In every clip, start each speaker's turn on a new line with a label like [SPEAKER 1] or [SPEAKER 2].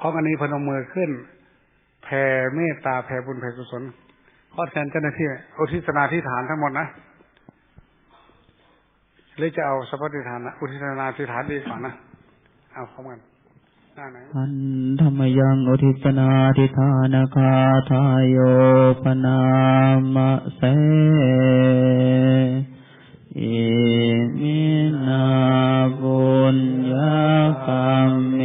[SPEAKER 1] พร้อมกันนี้พนมมือขึ้น แผ่เมตตาแผ่บุญแผ่กุศลขอแทนเจ้าหน้าที่อุทิศนาที่ฐานทั้งหมดนะหรือจะเอาสัพพติฐานนะอุทิศนาที่ฐานดีกว่านะเอาพร้อมกัน
[SPEAKER 2] อันธรรมยังอุทิศนาทิธานคาทายโยปนามะเสอิมินาบุญญากรรมเม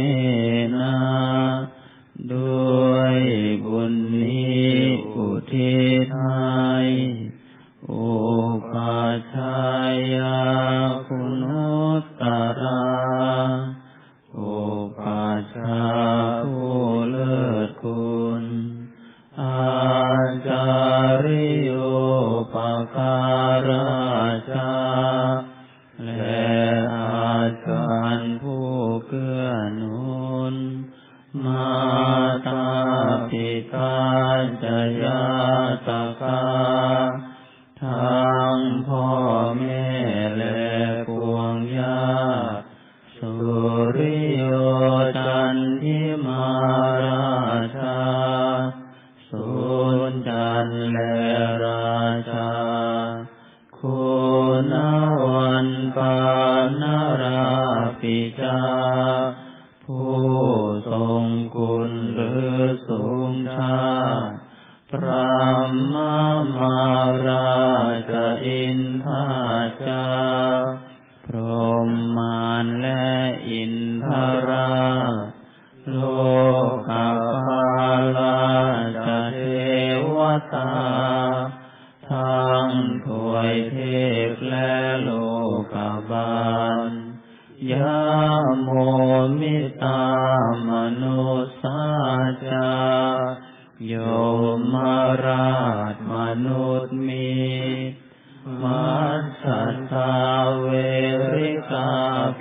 [SPEAKER 2] माता पिता जया सखा โยมราชมนุษย์มีมัสสัทธาเวริกา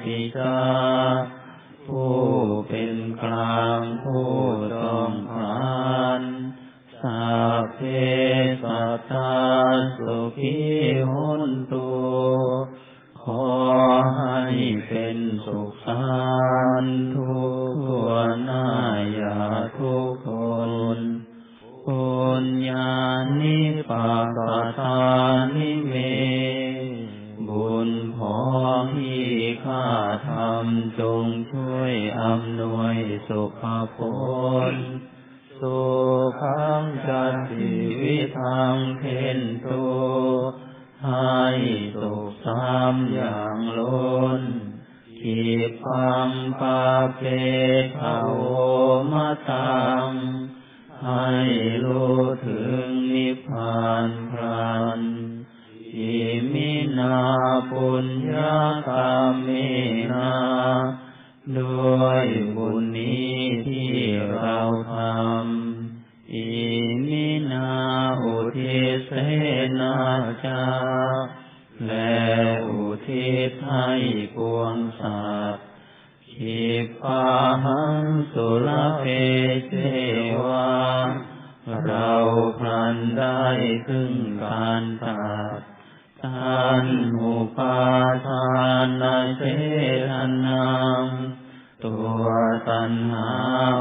[SPEAKER 2] ปิจาผู้เป็นกลางผู้ต้องผานสัพเพสัตตาสุขีหุนตุขอให้เป็นสุขสัน सा ได้ถึงการตัดท่านอุปาทานาเสทนังตัวตัณหา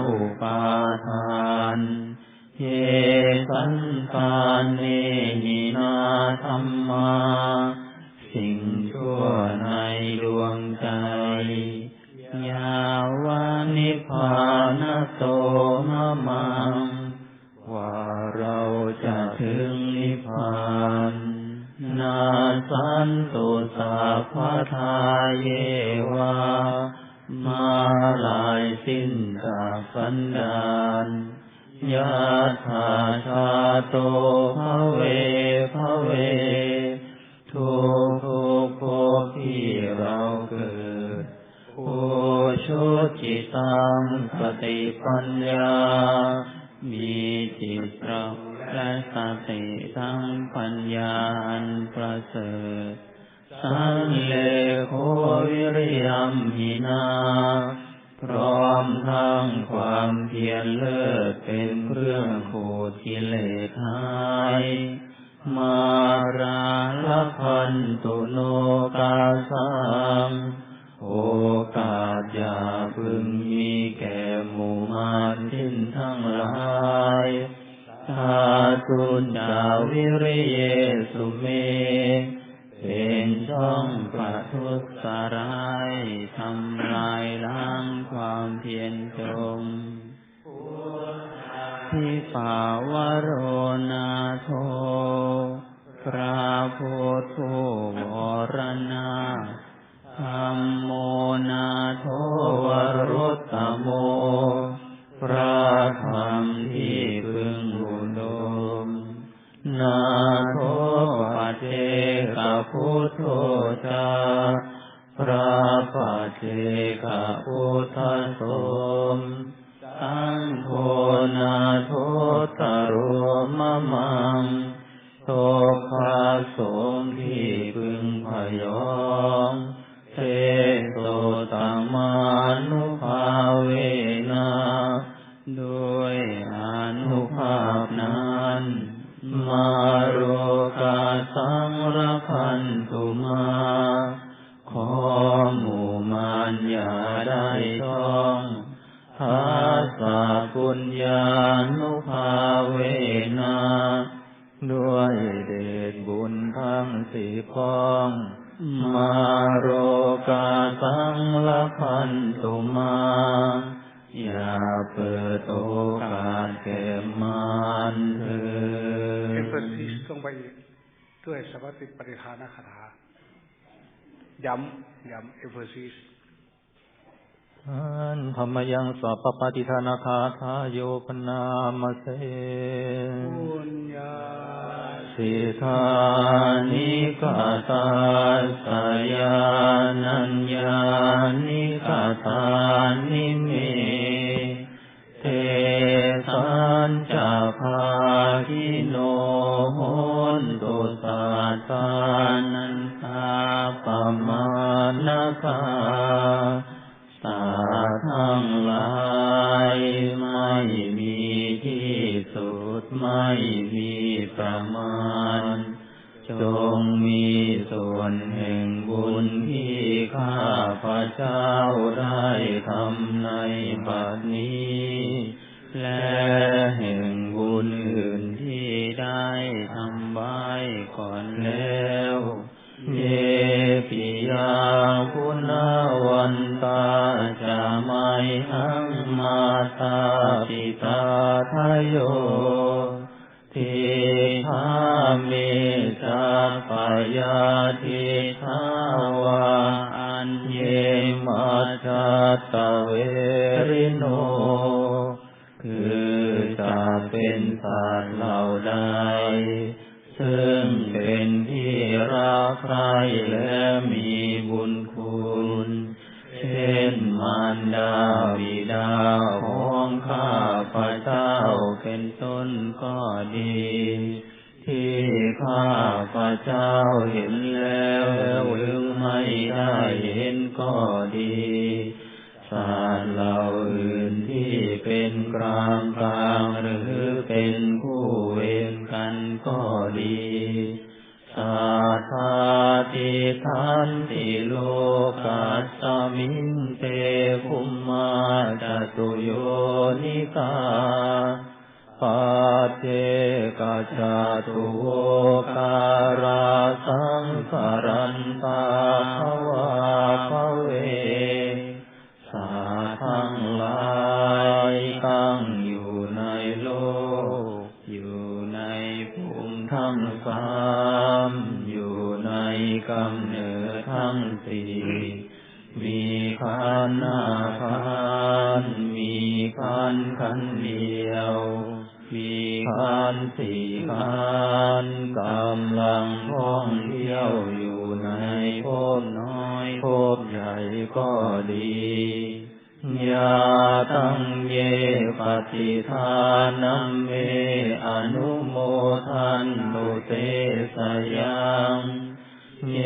[SPEAKER 2] อุปาทานเยสันตานเนหินาธรรมา สิ่งชั่วในดวงใจ ยาวานิพานโตมะมัง พพานนาสันตุสาพท ญาอันประเสริฐสันเลโควิริยมหินา พร้อมทั้งความเพียรเลิศเป็นเครื่องขูดกิเลสหาย มาราลพันตุโนกาสังโอกาสอย่าพึงมีแก่หมู่มาร วิริเยสุเม เป็นช่องประทุษร้ายทำลายล้างความเพียรจงทิปาวโรนาโท พระโพุทธวรณาธรรมโมนาโท กพุทโธจาพระปัจเจกพุทธสมสังโฆนาโทตโรมะมังโทคาสม มา ขอหมู่มารอย่าได้ท้องทัสสะปุญญานุภาเวนะด้วยเดชบุญทั้งสี่พ้อง มาโรกาสังละพันตุมา อย่าเปิดโอกาสแก่มารเถิ
[SPEAKER 1] เอฟเฟอ
[SPEAKER 2] ด
[SPEAKER 1] ร์ต้องไป ด้วยสวัสดิปริธานคาถาย้ำย้ำเอฟเฟอร์ซิส
[SPEAKER 2] อันธรรมยังสัพพปฏิทานาคาทาโยปนามเส
[SPEAKER 1] ปุญญา
[SPEAKER 2] สิทานิกาตาสยานัญญานิกาตานิเมเทสันจะภาคิโนโหน สัตตานันทาปมานาคาสาทั้งหลายไม่มีที่สุดไม่มีประมาณ จงมีส่วนแห่งบุญที่ข้าพระเจ้าได้ทำในบัดนี้ และ ตุโยนิกาปัจเจกาจตุโวการาสังสารันตาภวาภเว สาทั้งหลายตั้งอยู่ในโลก อยู่ในภูมิทั้งสามอยู่ในกำเนิดทั้งสี่มีขันธ์นา ขันขันเดียว มีขันสี่ขันกำลังท่องเที่ยวอยู่ในภพน้อยภพใหญ่ก็ดียาตังเยปฏิทานัมเมอนุโมทันตุเตสยังเย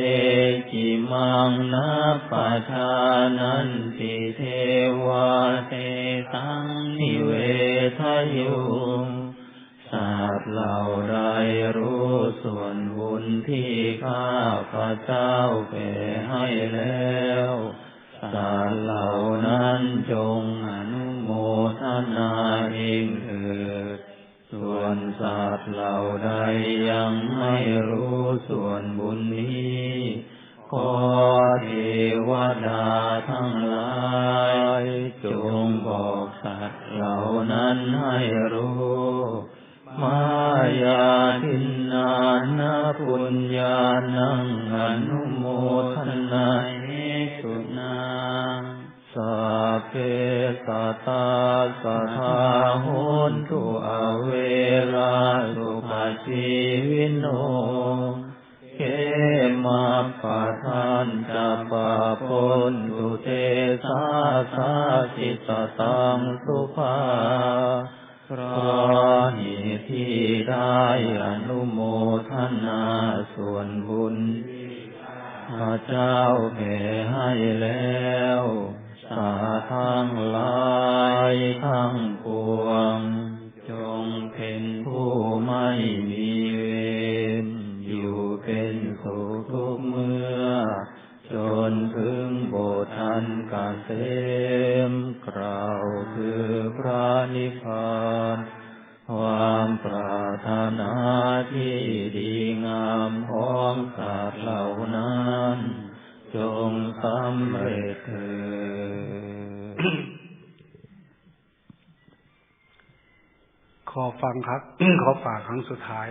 [SPEAKER 2] จิมังนาปะชานันติเทวาเตังนิเวทยุงสัตร์เหล่าใดรู้ส่วนบุญที่ข้าพระเจ้าเปให้แล้วสัตร์เหล่า สัตว์เหล่านั้นให้รู้ สุภาะเหตุที่ได้อนุโมทนาส่วนบุญพระเจ้าแผ่ให้แล้วสาทั้งหลายทั้งปวง จงเป็นผู้ไม่มีเวรอยู่เป็นสุขทุกเมื่อ จนถึงโบทันกาเสม กล่าคือพระนิพพานความปรารถนาที่ดีงามของสัตว์เหล่านั้น จงสำเร็จเถิด
[SPEAKER 1] ขอฟังครับ ขอฝากครั้งสุดท้าย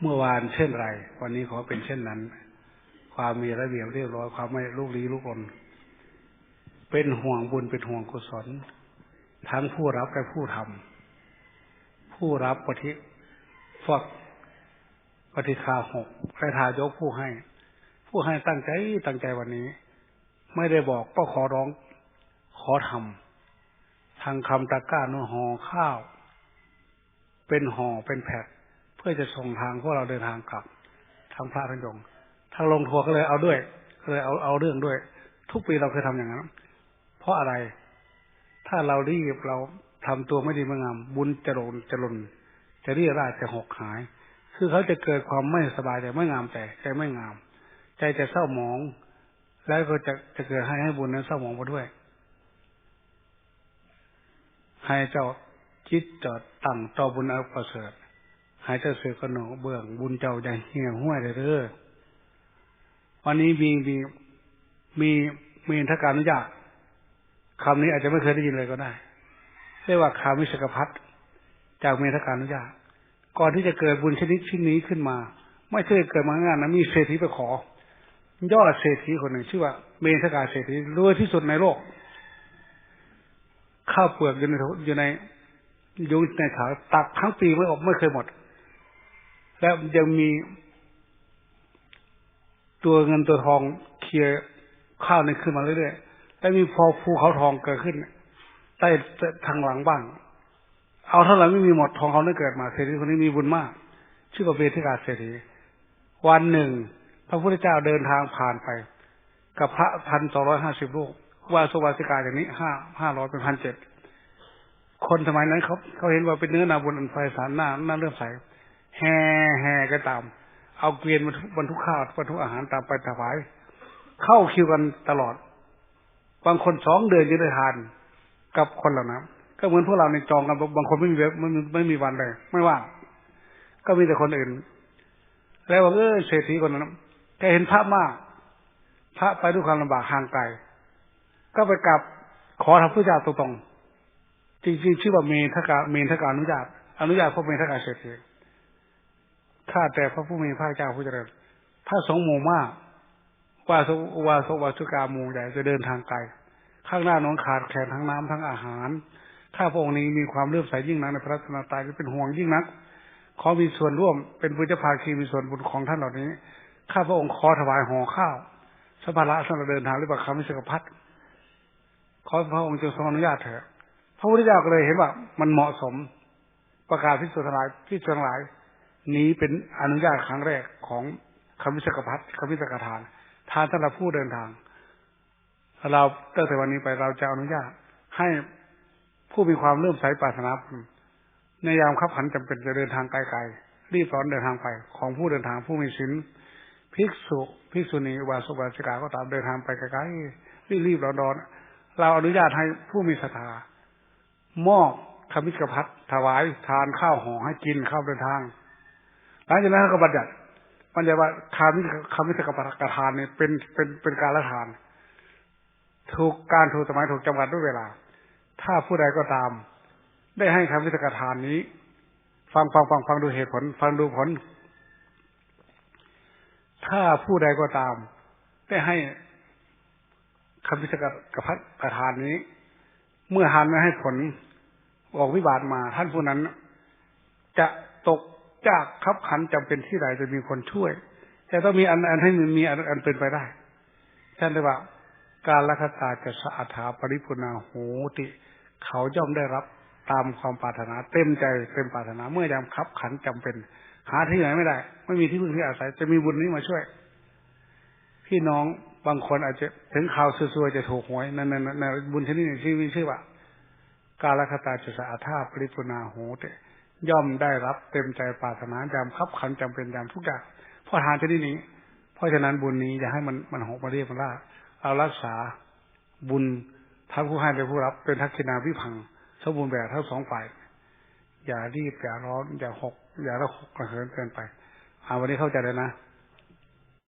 [SPEAKER 1] เมื่อวานเช่นไร วันนี้ขอเป็นเช่นนั้น ความมีระเบียบเรียบร้อยความไม่ลูกลี้ลูกลน เป็นห่วงบุญเป็นห่วงกุศล ทั้งผู้รับและผู้ทำผู้รับปฏิฟอกปฏิคาหกและทายกผู้ให้ ผู้ให้ตั้งใจตั้งใจวันนี้ ไม่ได้บอกก็ขอร้อง ขอทำทางคำตะกร้าโนห่อข้าว เป็นห่อเป็นแผ่นเพื่อจะส่งทางพวกเราเดินทางกลับทางพระทั้งยงทางลงทัวร์ก็เลยเอาด้วยก็เลยเอาเอาเรื่องด้วย ทุกปีเราเคยทำอย่างนั้น เพราะอะไร ถ้าเรารีบเราทำตัวไม่ดีไม่งามบุญจะหล่นจะหล่นจะเรียราจะหกหาย คือเขาจะเกิดความไม่สบายใจไม่งามใจใจไม่งาม ใจจะเศร้าหมอง แล้วก็จะจะเกิดให้ให้บุญนั้นเศร้าหมองไปด้วย ให้เจ้าจิตจอดตั้งต่อบุญเอาประเสริฐให้เจ้าเสือกหนกเบื้องบุญเจ้าใหญ่เหี่ยห้วยเลยเด้อวันนี้มีมีมีมีทการอนุญาต คำนี้อาจจะไม่เคยได้ยินเลยก็ได้เรียกว่าคามิสกพัฒจากเมธการนุญาตก่อนที่จะเกิดบุญชนิดชิ้นนี้ขึ้นมา ไม่ใช่เกิดมางานนะมีเศรษฐีไปขอยอดเศรษฐีคนหนึ่งชื่อว่า เมธกาเศรษฐีรวยที่สุดในโลก ข้าวเปลือกอยู่ในอยู่ในอยู่ในถาตักทั้งปีไม่ออกไม่เคยหมด แล้วยังมี ตัวเงินตัวทองเคลียร์ข้าวในขึ้นมาเรื่อยๆ แล้วมีพอภูเขาทองเกิดขึ้น ใต้ทางหลังบ้าง เอาเท่าไหร่ไม่มีหมดทองเขาได้เกิดมาเศรษฐีคนนี้มีบุญมาก ชื่อว่าเบธิกาเศรษฐีวันหนึ่ง พระพุทธเจ้าเดินทางผ่านไป กับพระพันสองร้อยห้าสิบลูกว่าสวาสิกาอย่างนี้ห้าห้าร้อยเป็นพันเจ็ดคนสมัยนั้นเขาเขาเห็นว่าเป็นเนื้อนาบุญอันไฟสารหน้าหน้าเลื่อมใสแห่แห่ก็ตาม เอาเกวียนบรรทุกข้าวบรรทุกอาหารตามไปถวาย เข้าคิวกันตลอด บางคนสองเดือนจะได้ทานกับคนเหล่านั้นก็เหมือนพวกเราในจองกันบางคนไม่มีเว็บไม่ไม่มีวันเลย ไม่ว่างก็มีแต่คนอื่น แล้วว่าเออเศรษฐีคนนั้นแกเห็นพระมาก พระไปด้วยความลำบากห่างไกลก็ไปกลับขอทำพุทธเจ้าตรงๆจริงๆชื่อว่าเมธกาเมธการอนุญาต อนุญาตพระเมธกาเศรษฐีข้าแต่พระผู้มีพระเจ้าผู้เจริญพระสงฆ์หมู่มาก ว่าสวาสวาสุกามูใหญ่จะเดินทางไกล ข้างหน้าน้องขาดแคลนทั้งน้ำทั้งอาหาร ข้าพระองค์นี้มีความเลื่อมใสยิ่งนักในพระรัตนตรัยเป็นห่วงยิ่งนัก ขอมีส่วนร่วมเป็นพุทธภาคีมีส่วนบุญของท่านเหล่านี้ ข้าพระองค์ขอถวายห่อข้าวสัพพะสำหรับเดินทางหรือบัคำมิสกพัฒขอพระองค์จงทรงอนุญาตเถอะพระพุทธเจ้าก็เลยเห็นว่า มันเหมาะสมประกาศพิสุทธิ์ทั้งหลายพิสุทธิ์หลาย นี้เป็นอนุญาตครั้งแรกของคำวิสกพัฒคำวิสกทาน ทานสำหรับผู้เดินทาง เราตั้งแต่วันนี้ไปเราจะอนุญาตให้ผู้มีความเลื่อมใสปรารถนาในยามขับขันจำเป็นจะเดินทางไกลๆรีบร้อนเดินทางไป ของผู้เดินทางผู้มีศีลภิกษุภิกษุณีวาสุบาสิกาก็ตามเดินทางไปไกลๆรีบรีบร้อนอนเราอนุญาตให้ผู้มีศรัทธามอบคำมิกพัฒถวายทานข้าวห่อให้กินข้าวเดินทางหลังจากนั้นก็บัญญัติ บัญญัติว่าคำมิคำมิสกพัฒกทานเนี่ยเป็นเป็นเป็นการละทาน ถูกการถูกสมัยถูกจำกัดด้วยเวลา ถ้าผู้ใดก็ตาม ได้ให้คำวิสกทานนี้ ฟังฟังฟังฟังดูเหตุผล ฟังดูผล ถ้าผู้ใดก็ตาม ได้ให้คำวิสกกับพักทานนี้ เมื่อทานไม่ให้ผลออกวิบากมา ท่านผู้นั้น จะตก จากขับขันจำเป็นที่ใดจะมีคนช่วย แต่ต้องมีอันอันให้มันมีอันอันเป็นไปได้ท่านได้ว่า การละคตาจะสะอาถาปริพุนาโหติ เขาย่อมได้รับตามความปรารถนา เต็มใจเต็มปรารถนา เมื่อยามขับขันจำเป็น หาที่ไหนไม่ได้ ไม่มีที่พึ่งที่อาศัย จะมีบุญนี้มาช่วย พี่น้องบางคนอาจจะถึงข่าวซวยๆจะถูกหวยนั่นนั่นบุญชนิดหนึ่งที่มีชื่อว่า การละคตาจะสะอาถาปริพุนาโหติ ย่อมได้รับเต็มใจปรารถนายามขับขันจำเป็นจามทุกอย่างเพราะทานชนิดนี้ เพราะฉะนั้นบุญนี้อย่าให้มันมันหกมาเรียกมันล่าเอารักษาบุญทั้งผู้ให้และผู้รับเป็นทักษิณาวิพังสมบูรณ์แบบทั้งสองฝ่าย อย่ารีบอย่าร้อนอย่าหก อย่าระหกกระเหินเกินไปเอาวันนี้เข้าใจเลยนะ